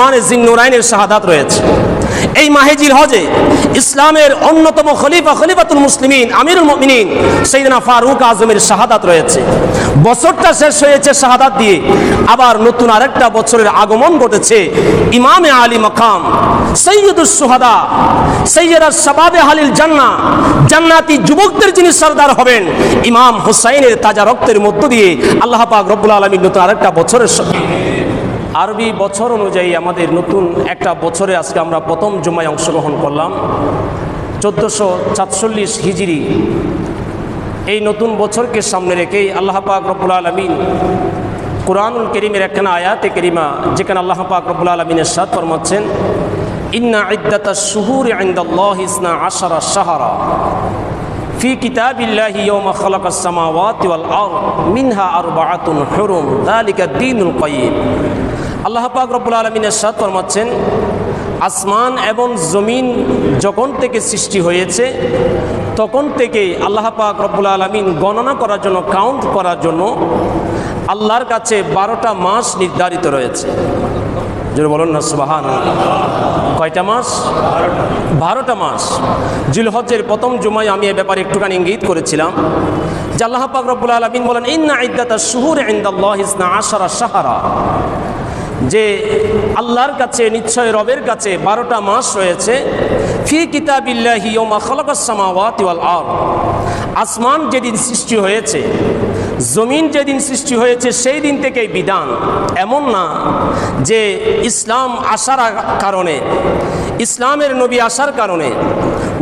মানে জিন্নুরাইনের শাহাদাত রয়েছে। এই মাহেজিল হজে ইসলামের অন্যতম খলিফা খলিফাতুল মুসলিমিন, আমিরুল মুমিনিন, সৈয়দনা ফারুক আজমের শাহাদাত রয়েছে। বছরটা শেষ হয়েছে শাহাদাত দিয়ে, আবার নতুন আরেকটা বছরের আগমন ঘটেছে ইমামে আলী মাকাম, সৈয়দুস সুহাদা, সৈয়দা শাবাবে হালিল জান্না জান্নাতি যুবকদের যিনি সর্দার হবেন, ইমাম হুসাইনের তাজা রক্তের মধ্য দিয়ে আল্লাহ পাক রব্বুল আলমীর নতুন আরেকটা বছরের আরবি বছর অনুযায়ী আমাদের নতুন একটা বছরে আজকে আমরা প্রথম জুমায় অংশগ্রহণ করলাম। চোদ্দোশো সাতচল্লিশ হিজিরি। এই নতুন বছরকে সামনে রেখেই আল্লাহ পাক রব্বুল আলমিন কোরআনুল করিমের একখানা আয়াতে করিমা, যেখানে আল্লাহ পাক রব্বুল আলমিনের সাদ ফরমাচ্ছেন, ইন্না ইদ্দাতা শুহুর আইন্দাল্লাহ ইসনা আশারা সাহারা في كتاب الله يوم خلق السماوات والأرض منها أربعة حرم ذلك الدين القيم আল্লাহ পাক রব্বুল আলমিনের সাথ ফরমাচ্ছেন আসমান এবং জমিন যখন থেকে সৃষ্টি হয়েছে তখন থেকেই আল্লাহ পাক রব্বুল আলমিন গণনা করার জন্য কাউন্ট করার জন্য আল্লাহর কাছে বারোটা মাস নির্ধারিত রয়েছে যদি বলুন না সুবাহান কয়টা মাস? বারোটা মাস। জিলহজ্জের প্রথম জুমায় আমি এ ব্যাপারে একটুখানি ইঙ্গিত করেছিলাম যে আল্লাহ পাক আলমিন বলেন, ইন্না ইদ্দাতা শুহুর ইন্দাল্লাহ ইসনা আশারা সাহারা যে আল্লাহর কাছে, নিশ্চয় রবের কাছে বারোটা মাস রয়েছে। ফি কিতাবিল্লাহি ওমা খলকাস সামাওয়াতি ওয়াল আরদ। আসমান যেদিন সৃষ্টি হয়েছে জমিন যেদিন সৃষ্টি হয়েছে, সেই দিন থেকেই বিধান। এমন না যে ইসলাম আসার কারণে, ইসলামের নবী আসার কারণে,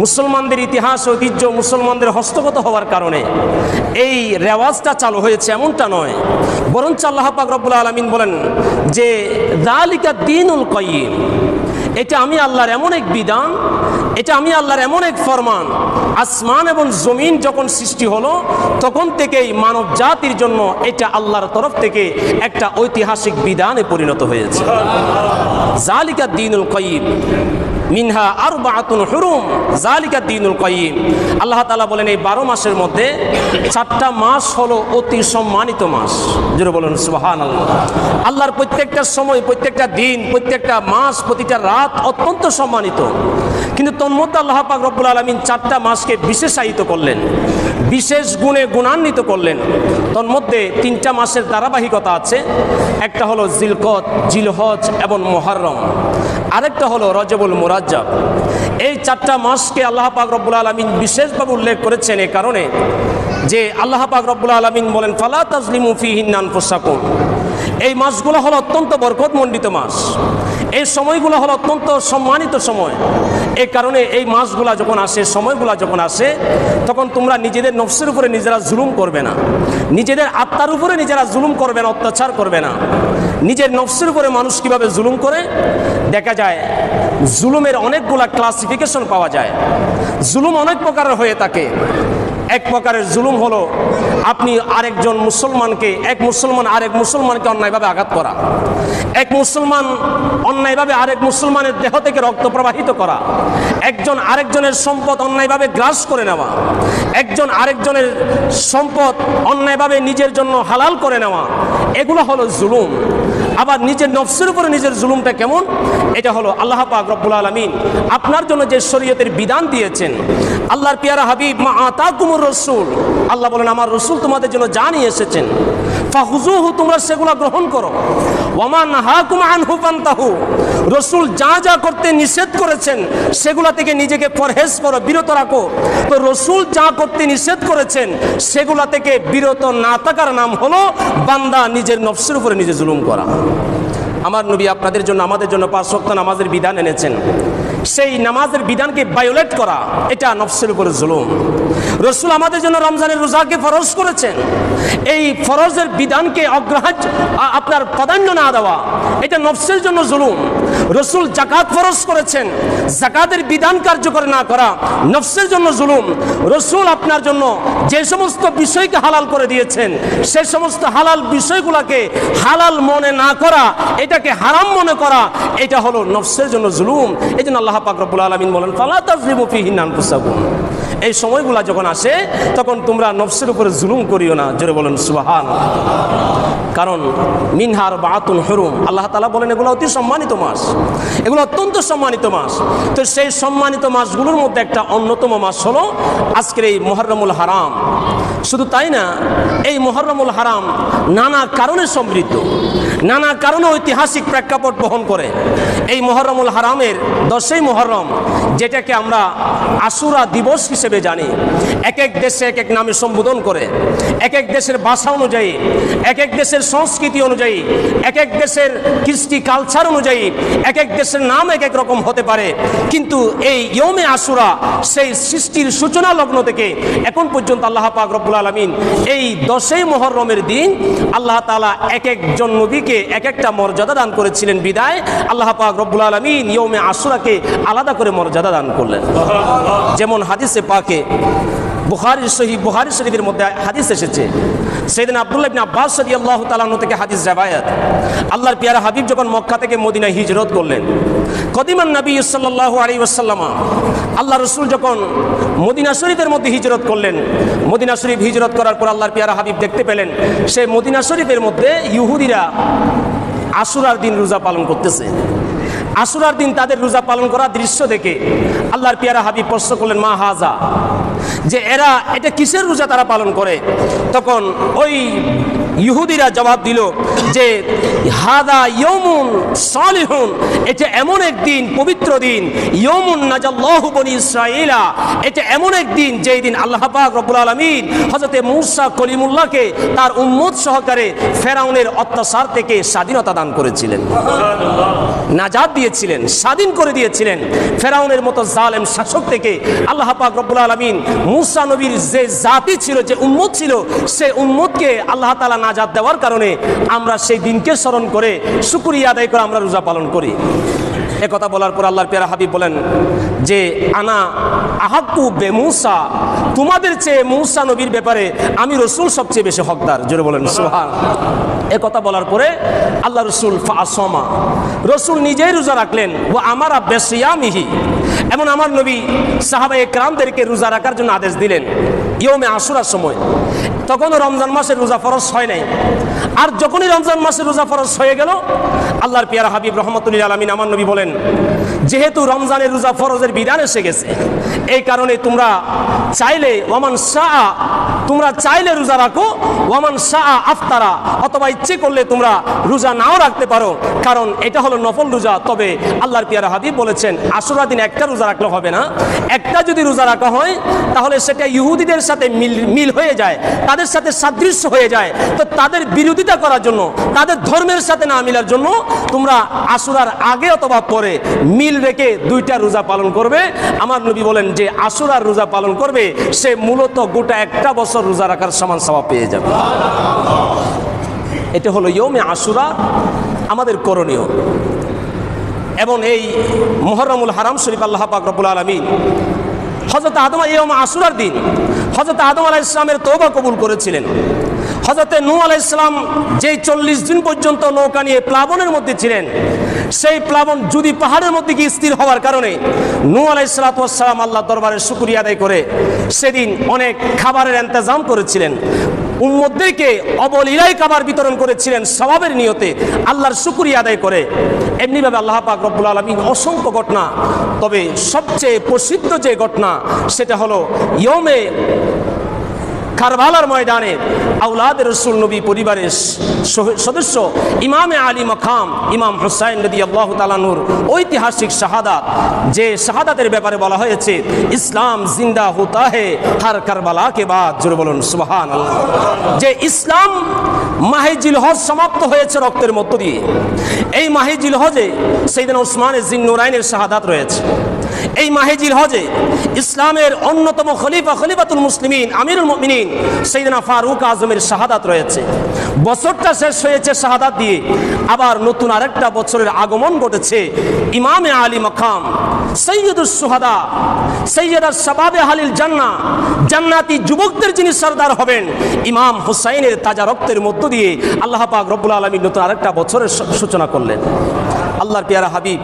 মুসলমানদের ইতিহাস, ঐতিহ্য মুসলমানদের হস্তগত হওয়ার কারণে এই রেওয়াজটা চালু হয়েছে, এমনটা নয়। বরঞ্চ আল্লাহ পাক রব্বুল আলমিন বলেন যে, দালিকা দিনুল কয়িম এটা আমি আল্লাহর এমন এক বিধান, এটা আমি আল্লাহর এমন এক ফরমান। আসমান এবং জমিন যখন সৃষ্টি হলো, তখন থেকেই মানব জাতির জন্য এটা আল্লাহর তরফ থেকে একটা ঐতিহাসিক বিধানে পরিণত হয়েছে। জালিকা দিনুল কয়িম মিনহা আর বাতুন হুরুম জালিকা দিনুল কয়িম আল্লাহ তালা বলেন, এই বারো মাসের মধ্যে চারটা মাস হলো অতি সম্মানিত মাস। যেটা বলেন সুহান আল্লাহ আল্লাহর প্রত্যেকটা সময়, প্রত্যেকটা দিন, প্রত্যেকটা মাস, প্রতিটা রাত অত্যন্ত সম্মানিত। কিন্তু তন্মধ্যে আল্লাহ পাক রব্বুল আলমিন চারটা মাসকে বিশেষায়িত করলেন। বিশেষ গুণে গুণান্বিত করলেন। তন্মধ্যে তিনটা মাসের ধারাবাহিকতা আছে। একটা হলো জিলকত, জিলহজ এবং মোহাররম। আরেকটা হলো রজবুল মুরাজ্জাব। এই চারটা মাসকে আল্লাহ পাক রব্বুল আলমিন বিশেষভাবে উল্লেখ করেছেন এ কারণে যে আল্লাহ পাক রব্বুল আলমিন বলেন, ফালা তাজলিমুফি হিন্নান পোশাকুম এই মাসগুলো হলো অত্যন্ত বরকতমণ্ডিত মাস এই সময়গুলো হলো অত্যন্ত সম্মানিত সময়। এই কারণে এই মাসগুলা যখন আসে, সময়গুলা যখন আসে, তখন তোমরা নিজেদের নফসের উপরে নিজেরা জুলুম করবে না। নিজেদের আত্মার উপরে নিজেরা জুলুম করবে না, অত্যাচার করবে না। নিজের নফসের উপরে মানুষ কীভাবে জুলুম করে? দেখা যায়, জুলুমের অনেকগুলা ক্লাসিফিকেশন পাওয়া যায়। জুলুম অনেক প্রকারের হয়ে থাকে। এক প্রকারের জুলুম হলো আপনি আরেকজন মুসলমানকে, এক মুসলমান আরেক মুসলমানকে অন্যায়ভাবে আঘাত করা, এক মুসলমান অন্যায়ভাবে আরেক মুসলমানের দেহ থেকে রক্ত প্রবাহিত করা, একজন আরেকজনের সম্পদ অন্যায়ভাবে গ্রাস করে নেওয়া, একজন আরেকজনের সম্পদ অন্যায়ভাবে নিজের জন্য হালাল করে নেওয়া, এগুলো হলো জুলুম। আবার নিজের নফসের উপরে নিজের জুলুমটা কেমন? এটা হলো আল্লাহ পাক রব্বুল আলমিন আপনার জন্য যে শরীয়তের বিধান দিয়েছেন, আল্লাহর পিয়ারা হাবিব, মা আতা কুমুর রসুল। আল্লাহ বলেন, আমার রসুল তোমাদের জন্য জানিয়ে এসেছেন ফাহুজুহু তোমরা সেগুলো গ্রহণ করো। ওমান হাকুম আনহু পান্তাহু রসুল যা যা করতে নিষেধ করেছেন, সেগুলা থেকে নিজেকে পরহেজ করো, বিরত রাখো। তো রসুল যা করতে নিষেধ করেছেন, সেগুলা থেকে বিরত না থাকার নাম হলো বান্দা নিজের নফসের উপরে নিজে জুলুম করা। আমার নবী আপনাদের জন্য, আমাদের জন্য পাঁচ সপ্তাহ নামাজের বিধান এনেছেন। সেই নামাজের বিধানকে বায়োলেট করা, এটা নফসের উপরে জুলুম। রসুল আমাদের জন্য রমজানের রোজাকে ফরজ করেছেন। এই ফরজের বিধানকে অগ্রাহ্য আপনার প্রাধান্য না দেওয়া, এটা নফসের জন্য জুলুম। রসুল জাকাত ফরজ করেছেন জাকাতের বিধান কার্যকর না করা নফসের জন্য জুলুম। রসুল আপনার জন্য যে সমস্ত বিষয়কে হালাল করে দিয়েছেন সেই সমস্ত হালাল বিষয়গুলোকে হালাল মনে না করা, এটাকে হারাম মনে করা, এটা হলো নফসের জন্য জুলুম। এই জন্য আল্লাহ পাক রব্বুল আলমিন বলেন, ফালা তাজলিমু ফিহি আনফুসাকুম। এই সময়গুলা যখন আসে, তখন তোমরা নফসের উপরে জুলুম করিও না। জোরে বলেন সুবাহান কারণ মিনহার বাতুন হরুম। আল্লাহ তালা বলেন, এগুলো অতি সম্মানিত মাস এগুলো অত্যন্ত সম্মানিত মাস তো সেই সম্মানিত মাসগুলোর মধ্যে একটা অন্যতম মাস হলো আজকের এই মোহরমুল হারাম। শুধু তাই না, এই মোহরমুল হারাম নানা কারণে সমৃদ্ধ। নানা কারণে ঐতিহাসিক প্রেক্ষাপট বহন করে। এই মোহরমুল হারামের দশই মোহরম যেটাকে আমরা আশুরা দিবস হিসেবে জানি। এক এক দেশে এক এক নামে সম্বোধন করে। এক এক দেশের ভাষা অনুযায়ী, এক এক দেশের সংস্কৃতি অনুযায়ী, এক এক দেশের কৃষ্টি কালচার অনুযায়ী, এক এক দেশের নাম এক এক রকম হতে পারে। কিন্তু এই ইয়মে আশুরা, সেই সৃষ্টির সূচনা লগ্ন থেকে এখন পর্যন্ত আল্লাহ পাক রব্বুল আলমিন এই দশই মোহরমের দিন আল্লাহ তালা এক একজন নবীকে এক একটা মর্যাদা দান করেছিলেন বিদায়। আল্লাহ পাক রব্বুল আলমিন ইয়মে আশুরাকে আলাদা করে মর্যাদা দান করলেন। যেমন হাদিসে পাকে বুখারি শহীদ বুখারি শরীফের মধ্যে হাদিস এসেছে। সেদিন আব্দুল্লাহ আব্বাস রাদিয়াল্লাহু তাআলা আনহু থেকে হাদিস জাবায়াত আল্লাহর পিয়ারা হাবিব যখন মক্কা থেকে মদিনায় হিজরত করলেন, কদিমান নবী সাল্লাল্লাহু আলাইহি ওয়াসাল্লাম, আল্লাহ রসুল যখন মদিনা শরীফের মধ্যে হিজরত করলেন, মদিনা শরীফ হিজরত করার পর আল্লাহর পিয়ারা হাবিব দেখতে পেলেন সেই মদিনা শরীফের মধ্যে ইহুদিরা আশুরার দিন রোজা পালন করতেছে। আশুরার দিন তাদের রোজা পালন করা দৃশ্য দেখে আল্লাহর পিয়ারা হাবি প্রশ্ন করলেন, মা হাজা? যে এরা, এটা কিসের রোজা তারা পালন করে? তখন ওই ইহুদিরা জবাব দিল যে হাদা ইয়মুন সালিহুন। এটা এমন এক দিন পবিত্র দিন। ইয়মুন নাজাল্লাহু বনি ইসরাইলা এটা এমন এক দিন যেই দিন আল্লাহ পাক রব্বুল আলামিন হযরতে মূসা কলিমুল্লাহকে তার উম্মত সহকারে ফেরাউনের অত্যাচার থেকে স্বাধীনতা দান করেছিলেন। নাজাদ দিয়েছিলেন স্বাধীন করে দিয়েছিলেন ফেরাউনের মতো জালেম শাসক থেকে আল্লাহ পাক রব্বুল আলমিন মুসা নবীর যে জাতি ছিল যে উম্মত ছিল সে উম্মতকে আল্লাহ তালা নাজাদ দেওয়ার কারণে আমরা সেই দিনকে স্মরণ করে শুকুরিয়া আদায় করে আমরা রোজা পালন করি। কথা বলার পর আল্লাহর পেয়ারা হাবিব বলেন যে, আনা আহাক্কু বে মুসা তোমাদের চেয়ে মুসা নবীর ব্যাপারে আমি রসুল সবচেয়ে বেশি হকদার। জোরে বলেন সুহান এ কথা বলার পরে আল্লাহ রসুল ফাসমা রসুল নিজেই রোজা রাখলেন ও আমার বেসিয়ামিহি। এমন আমার নবী সাহাবা একরামদেরকে রোজা রাখার জন্য আদেশ দিলেন ইয়মে আসুরার সময়। তখনও রমজান মাসের রোজা ফরজ হয় নাই। আর যখনই রমজান মাসের রোজা ফরজ হয়ে গেল, আল্লাহর পিয়ারা হাবিব রহমতুল্লাহ আলমিন আমার নবী বলেন, যেহেতু রমজানের রোজা ফরজের বিধান এসে গেছে, এই কারণে তোমরা চাইলে ওয়ামান শাহ তোমরা চাইলে রোজা রাখো, ওয়ামান শাহ আফতারা, অথবা ইচ্ছে করলে তোমরা রোজা নাও রাখতে পারো, কারণ এটা হলো নফল রোজা। তবে আল্লাহর পিয়ারা হাবিব বলেছেন, আশুরা দিন একটা রোজা রাখলে হবে না। একটা যদি রোজা রাখা হয়, তাহলে সেটা ইহুদিদের সাথে মিল মিল হয়ে যায়। তাদের সাথে সাদৃশ্য হয়ে যায়। তো তাদের বিরোধিতা করার জন্য, তাদের ধর্মের সাথে না মিলার জন্য তোমরা আশুরার আগে অথবা পরে মিল রেখে দুইটা রোজা পালন করবে। আমার নবী বলেন যে আশুরার রোজা পালন করবে, সে মূলত গোটা একটা বছর রোজা রাখার সমান সভা পেয়ে যাবে। এটা হলো ইয়মে আশুরা আমাদের করণীয়। এবং এই মোহরমুল হারাম শরীফ আল্লাহ পাক রব্বুল আলমিন হজরত আদম ইয়ম আসুরার দিন হজরত আদম আলাহ ইসলামের তৌবা কবুল করেছিলেন। হজরতে নু আলাহ ইসলাম যেই চল্লিশ দিন পর্যন্ত নৌকা নিয়ে প্লাবনের মধ্যে ছিলেন সেই প্লাবন যদি পাহাড়ের মধ্যে গিয়ে স্থির হওয়ার কারণে নূ আলাহ ইসলাতাম আল্লাহ দরবারের শুক্রিয়া আদায় করে সেদিন অনেক খাবারের ইন্তজাম করেছিলেন। উম্মদেরকে অবলীলায় খাবার বিতরণ করেছিলেন স্বভাবের নিয়তে আল্লাহর শুকুরিয়া আদায় করে। এমনিভাবে আল্লাহ পাক রব্বুল আলমী অসংখ্য ঘটনা, তবে সবচেয়ে প্রসিদ্ধ যে ঘটনা সেটা হলো ইয়মে কারবালার ময়দানে আউলাদ রসুল নবী পরিবারের সদস্য ইমামে আলী মখাম ইমাম হুসাইন নদী আল্লাহ তালানুর ঐতিহাসিক শাহাদাত যে শাহাদাতের ব্যাপারে বলা হয়েছে, ইসলাম জিন্দা হোতা হে, হার কারবালা কে বাদ, জোর বলুন সুবহান যে ইসলাম মাহিজিল হজ সমাপ্ত হয়েছে রক্তের মধ্য দিয়ে, এই মাহিজিল হজে সেইদিন ওসমানের জিন নুরাইনের শাহাদাত রয়েছে। এই মাহেজিল হজে ইসলামের অন্যতম খলিফা খলিফাতুল মুসলিমিন, আমিরুল মুমিনিন, সৈয়দনা ফারুক আজমের শাহাদাত রয়েছে। বছরটা শেষ হয়েছে শাহাদাত দিয়ে, আবার নতুন আরেকটা বছরের আগমন ঘটেছে ইমামে আলী মকাম, সৈয়দুস সুহাদা সৈয়দা শাবাবে হালিল জান্না, জান্নাতি যুবকদের যিনি সর্দার হবেন, ইমাম হুসাইনের তাজা রক্তের মধ্য দিয়ে আল্লাহ পাক রব্বুল আলমী নতুন আরেকটা বছরের সূচনা করলেন। আল্লাহর পেয়ারা হাবিব